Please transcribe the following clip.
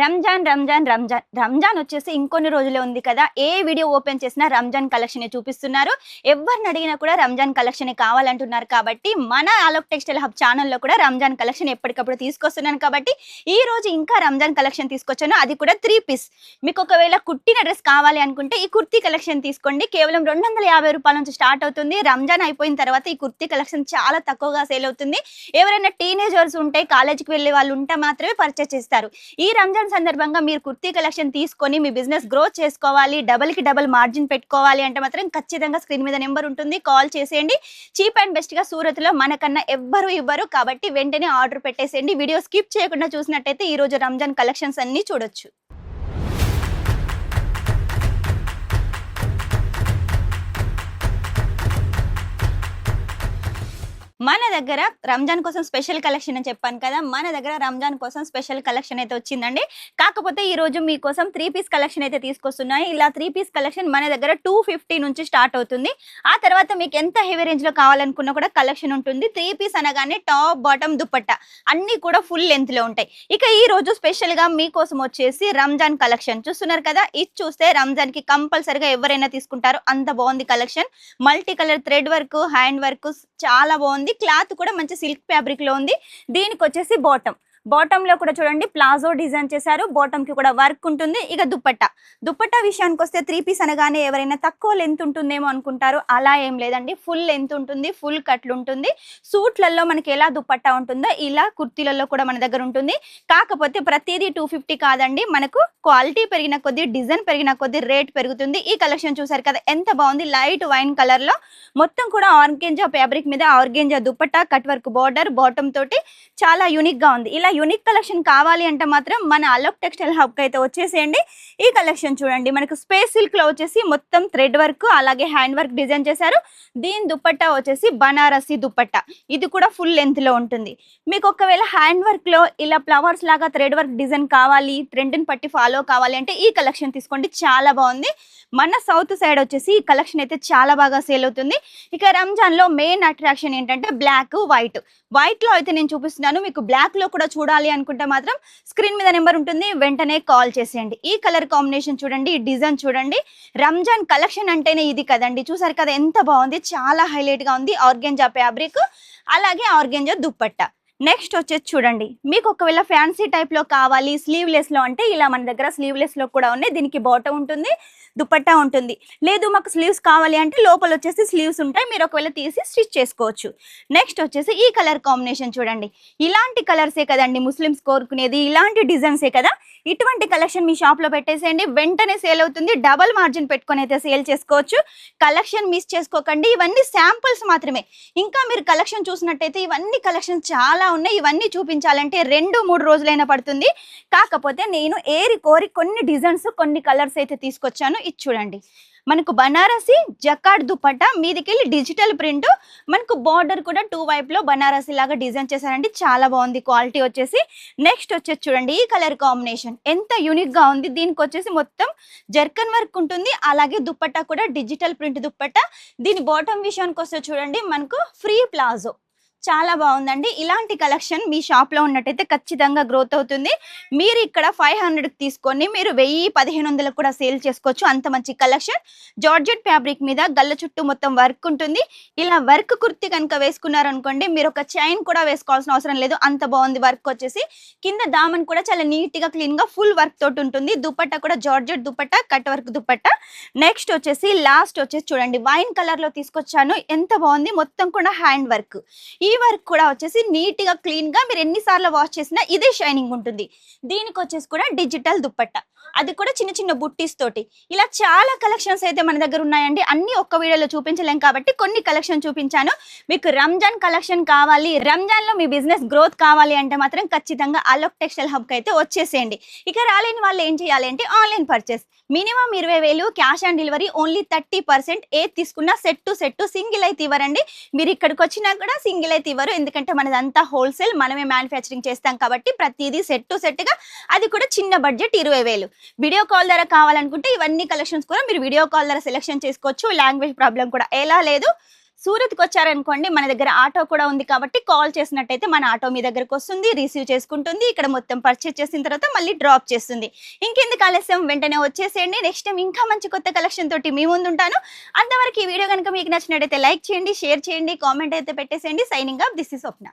రంజాన్ రంజాన్ రంజాన్. రంజాన్ వచ్చేసి ఇంకొన్ని రోజులే ఉంది కదా. ఏ వీడియో ఓపెన్ చేసినా రంజాన్ కలెక్షన్ చూపిస్తున్నారు. ఎవరిని అడిగినా కూడా రంజాన్ కలెక్షన్ కావాలంటున్నారు కాబట్టి మన ఆలోక్ టెక్స్టైల్ హబ్ ఛానల్లో కూడా రంజాన్ కలెక్షన్ ఎప్పటికప్పుడు తీసుకొస్తున్నాను కాబట్టి ఈ రోజు ఇంకా రంజాన్ కలెక్షన్ తీసుకొచ్చాను. అది కూడా త్రీ పీస్ మీకు ఒకవేళ కుట్టిన డ్రెస్ కావాలి అనుకుంటే ఈ కుర్తీ కలెక్షన్ తీసుకోండి. కేవలం రెండు వందల యాభై రూపాయల నుంచి స్టార్ట్ అవుతుంది. రంజాన్ అయిపోయిన తర్వాత ఈ కుర్తీ కలెక్షన్ చాలా తక్కువగా సేల్ అవుతుంది. ఎవరైనా టీనేజర్స్ ఉంటే కాలేజీకి వెళ్ళే వాళ్ళు ఉంటే మాత్రమే పర్చేస్ చేస్తారు. ఈ రంజాన్ సందర్భంగా మీరు కుర్తీ కలెక్షన్ తీసుకొని మీ బిజినెస్ గ్రోత్ చేసుకోవాలి డబల్కి డబల్ మార్జిన్ పెట్టుకోవాలి అంటే మాత్రం ఖచ్చితంగా స్క్రీన్ మీద నెంబర్ ఉంటుంది. కాల్ చేసేయండి. చీప్ అండ్ బెస్ట్గా సూరత్లో మనకన్నా ఎవ్వరు ఇవ్వరు. కాబట్టి వెంటనే ఆర్డర్ పెట్టేసేయండి. వీడియో స్కిప్ చేయకుండా చూసినట్టయితే ఈ రోజు రంజాన్ కలెక్షన్స్ అన్ని చూడొచ్చు. మన దగ్గర రంజాన్ కోసం స్పెషల్ కలెక్షన్ అని చెప్పాను కదా మన దగ్గర రంజాన్ కోసం స్పెషల్ కలెక్షన్ అయితే వచ్చిందండి. కాకపోతే ఈ రోజు మీకోసం త్రీ పీస్ కలెక్షన్ అయితే తీసుకొస్తున్నాయి. ఇలా త్రీ పీస్ కలెక్షన్ మన దగ్గర టూ ఫిఫ్టీ నుంచి స్టార్ట్ అవుతుంది. ఆ తర్వాత మీకు ఎంత హెవీ రేంజ్లో కావాలనుకున్నా కూడా కలెక్షన్ ఉంటుంది. త్రీ పీస్ అనగానే టాప్ బాటమ్ దుపట్టా అన్ని కూడా ఫుల్ లెంత్లో ఉంటాయి. ఇక ఈ రోజు స్పెషల్గా మీకోసం వచ్చేసి రంజాన్ కలెక్షన్ చూస్తున్నారు కదా ఇది చూస్తే రంజాన్కి కంపల్సరిగా ఎవరైనా తీసుకుంటారు అంత బాగుంది collection. Multi colour thread work hand work చాలా బాగుంది. క్లాత్ కూడా మంచి సిల్క్ ఫ్యాబ్రిక్లో ఉంది. దీనికి వచ్చేసి బాటమ్. బాటమ్లో కూడా చూడండి ప్లాజో డిజైన్ చేశారు. బాటమ్కి కూడా వర్క్ ఉంటుంది. ఇక దుప్పట్టా. దుప్పట్టా విషయానికి వస్తే త్రీ పీస్ అనగానే ఎవరైనా తక్కువ లెంత్ ఉంటుందేమో అనుకుంటారు. అలా ఏం లేదండి. ఫుల్ లెంత్ ఉంటుంది. ఫుల్ కట్లు ఉంటుంది. సూట్లలో మనకి ఎలా దుప్పట్టా ఉంటుందో ఇలా కుర్తీలలో కూడా మన దగ్గర ఉంటుంది. కాకపోతే ప్రతిదీ టూ ఫిఫ్టీ కాదండి. మనకు క్వాలిటీ పెరిగిన కొద్దీ డిజైన్ పెరిగిన కొద్దీ రేట్ పెరుగుతుంది. ఈ కలెక్షన్ చూసారు కదా ఎంత బాగుంది. లైట్ వైన్ కలర్లో మొత్తం కూడా ఆర్గెంజా ఫ్యాబ్రిక్ మీద organza dupatta cut work border bottom తోటి చాలా యూనిక్గా ఉంది. ఇలా యూనిక్ కలెక్షన్ కావాలి అంటే మాత్రం మన అలోక్ టెక్స్టైల్ హబ్ అయితే వచ్చేసేయండి. ఈ కలెక్షన్ చూడండి మనకు స్పేస్ సిల్క్లో వచ్చేసి మొత్తం థ్రెడ్ వర్క్ అలాగే హ్యాండ్ వర్క్ డిజైన్ చేశారు. దీని దుప్పట్టా వచ్చేసి బనారసి దుప్పట్టా. ఇది కూడా ఫుల్ లెంత్లో ఉంటుంది. మీకు ఒకవేళ హ్యాండ్ వర్క్లో ఇలా ఫ్లవర్స్ లాగా థ్రెడ్ వర్క్ డిజైన్ కావాలి ట్రెండ్ని పట్టి ఫాలో కావాలి అంటే ఈ కలెక్షన్ తీసుకోండి చాలా బాగుంది. మన సౌత్ సైడ్ వచ్చేసి ఈ కలెక్షన్ అయితే చాలా బాగా సేల్ అవుతుంది. ఇక రంజాన్లో మెయిన్ అట్రాక్షన్ ఏంటంటే బ్లాక్ వైట్ వైట్లో అయితే నేను చూపిస్తున్నాను మీకు బ్లాక్లో కూడా చూడాలి అనుకుంటే మాత్రం స్క్రీన్ మీద నెంబర్ ఉంటుంది. వెంటనే కాల్ చేసేయండి. ఈ కలర్ కాంబినేషన్ చూడండి ఈ డిజైన్ చూడండి. రంజాన్ కలెక్షన్ అంటేనే ఇది కదండి. చూసారు కదా ఎంత బాగుంది. చాలా హైలైట్గా ఉంది. ఆర్గెంజా ఫ్యాబ్రిక్ అలాగే ఆర్గెంజా దుప్పట్టా. నెక్స్ట్ వచ్చేసి చూడండి. మీకు ఒకవేళ ఫ్యాన్సీ టైప్లో కావాలి స్లీవ్లెస్లో అంటే ఇలా మన దగ్గర స్లీవ్లెస్లో కూడా ఉన్నాయి. దీనికి బాటం ఉంటుంది. దుపట్టా ఉంటుంది. లేదు మాకు స్లీవ్స్ కావాలి అంటే లోపల వచ్చేసి స్లీవ్స్ ఉంటాయి. మీరు ఒకవేళ తీసి స్టిచ్ చేసుకోవచ్చు. నెక్స్ట్ వచ్చేసి ఈ కలర్ కాంబినేషన్ చూడండి. ఇలాంటి కలర్సే కదండి ముస్లిమ్స్ కోరుకునేది? ఇలాంటి డిజైన్సే కదా? ఇటువంటి కలెక్షన్ మీ షాప్లో పెట్టేసేయండి. వెంటనే సేల్ అవుతుంది. డబల్ మార్జిన్ పెట్టుకొని అయితే సేల్ చేసుకోవచ్చు. కలెక్షన్ మిస్ చేసుకోకండి. ఇవన్నీ శాంపుల్స్ మాత్రమే. ఇంకా మీరు కలెక్షన్ చూసినట్టయితే ఇవన్నీ కలెక్షన్ చాలా ఉన్నాయి. ఇవన్నీ చూపించాలంటే రెండు మూడు రోజులైనా పడుతుంది. కాకపోతే నేను ఏరి కోరి కొన్ని డిజైన్స్ కొన్ని కలర్స్ అయితే తీసుకొచ్చాను. ఇది చూడండి మనకు బనారసి జకాడ్ దుపట్టా మీదికెళ్ళి డిజిటల్ ప్రింట్ మనకు బార్డర్ కూడా టూ వైపులో బనారసి లాగా డిజైన్ చేశారండి. చాలా బాగుంది క్వాలిటీ వచ్చేసి. నెక్స్ట్ వచ్చేసి చూడండి ఈ కలర్ కాంబినేషన్. ఎంత యూనిక్గా ఉంది. దీనికి వచ్చేసి మొత్తం జర్కన్ వర్క్ ఉంటుంది. అలాగే దుపట్టా కూడా డిజిటల్ ప్రింట్ దుపట్టా. దీని బాటమ్ విషయానికి వస్తే చూడండి మనకు ఫ్రీ ప్లాజో. చాలా బాగుందండి. ఇలాంటి కలెక్షన్ మీ షాప్లో ఉన్నట్టయితే ఖచ్చితంగా గ్రోత్ అవుతుంది. మీరు ఇక్కడ ఫైవ్ హండ్రెడ్ తీసుకొని మీరు వెయ్యి పదిహేను వందలకు కూడా సేల్ చేసుకోవచ్చు. అంత మంచి కలెక్షన్. జార్జెట్ ఫ్యాబ్రిక్ మీద గల్ల చుట్టూ మొత్తం వర్క్ ఉంటుంది. ఇలా వర్క్ కుర్తి కనుక వేసుకున్నారనుకోండి మీరు ఒక చైన్ కూడా వేసుకోవాల్సిన అవసరం లేదు. అంత బాగుంది వర్క్ వచ్చేసి. కింద దామన్ కూడా చాలా నీట్గా క్లీన్గా ఫుల్ వర్క్ తోటి ఉంటుంది. దుపట్టా కూడా georgette dupatta cut work dupatta. Next వచ్చేసి లాస్ట్ వచ్చేసి చూడండి. వైన్ కలర్లో తీసుకొచ్చాను. ఎంత బాగుంది? మొత్తం కూడా హ్యాండ్ వర్క్. ఈ వర్క్ కూడా వచ్చేసి నీట్గా క్లీన్గా మీరు ఎన్నిసార్లు వాష్ చేసినా ఇదే షైనింగ్ ఉంటుంది. దీనికి వచ్చేసి కూడా డిజిటల్ దుప్పట్ట. అది కూడా చిన్న చిన్న బుట్టీస్ తోటి. ఇలా చాలా కలెక్షన్స్ అయితే మన దగ్గర ఉన్నాయండి. అన్ని ఒక్క వీడియోలో చూపించలేం కాబట్టి కొన్ని కలెక్షన్ చూపించాను. మీకు రంజాన్ కలెక్షన్ కావాలి. రంజాన్లో మీ బిజినెస్ గ్రోత్ కావాలి అంటే మాత్రం ఖచ్చితంగా అలోక్ టెక్స్టైల్ హబ్ అయితే వచ్చేసేయండి. ఇక రాలేని వాళ్ళు ఏం చేయాలి అంటే ఆన్లైన్ పర్చేస్. మినిమం ఇరవై వేలు cash on delivery only thirty percent ఏది తీసుకున్నా సెట్ టు సెట్ సింగిల్ అయితే ఇవ్వరండి. మీరు ఇక్కడికి వచ్చినా కూడా సింగిల్ అయితే ఇవ్వరు ఎందుకంటే మనదంతా హోల్సేల్ మనమే మ్యానుఫ్యాక్చరింగ్ చేస్తాం కాబట్టి ప్రతిదీ సెట్ టు సెట్గా అది కూడా చిన్న బడ్జెట్ ఇరవై వేలు. వీడియో కాల్ ద్వారా కావాలనుకుంటే ఇవన్నీ కలెక్షన్స్ కూడా మీరు వీడియో కాల్ ద్వారా సెలెక్షన్ చేసుకోవచ్చు. లాంగ్వేజ్ ప్రాబ్లం కూడా ఎలా లేదు. సూరత్కి వచ్చారనుకోండి మన దగ్గర ఆటో కూడా ఉంది కాబట్టి కాల్ చేసినట్టయితే మన ఆటో మీ దగ్గరకు వస్తుంది రిసీవ్ చేసుకుంటుంది ఇక్కడ మొత్తం పర్చేస్ చేసిన తర్వాత మళ్ళీ డ్రాప్ చేస్తుంది. ఇంకెందుకు ఆలస్యం? వెంటనే వచ్చేసేయండి. నెక్స్ట్ టైం ఇంకా మంచి కొత్త కలెక్షన్ తోటి మీ ముందు ఉంటాను అంతవరకు ఈ వీడియో కనుక మీకు నచ్చినట్టయితే లైక్ చేయండి షేర్ చేయండి కామెంట్ అయితే పెట్టేసేయండి. Signing up this is Swapna.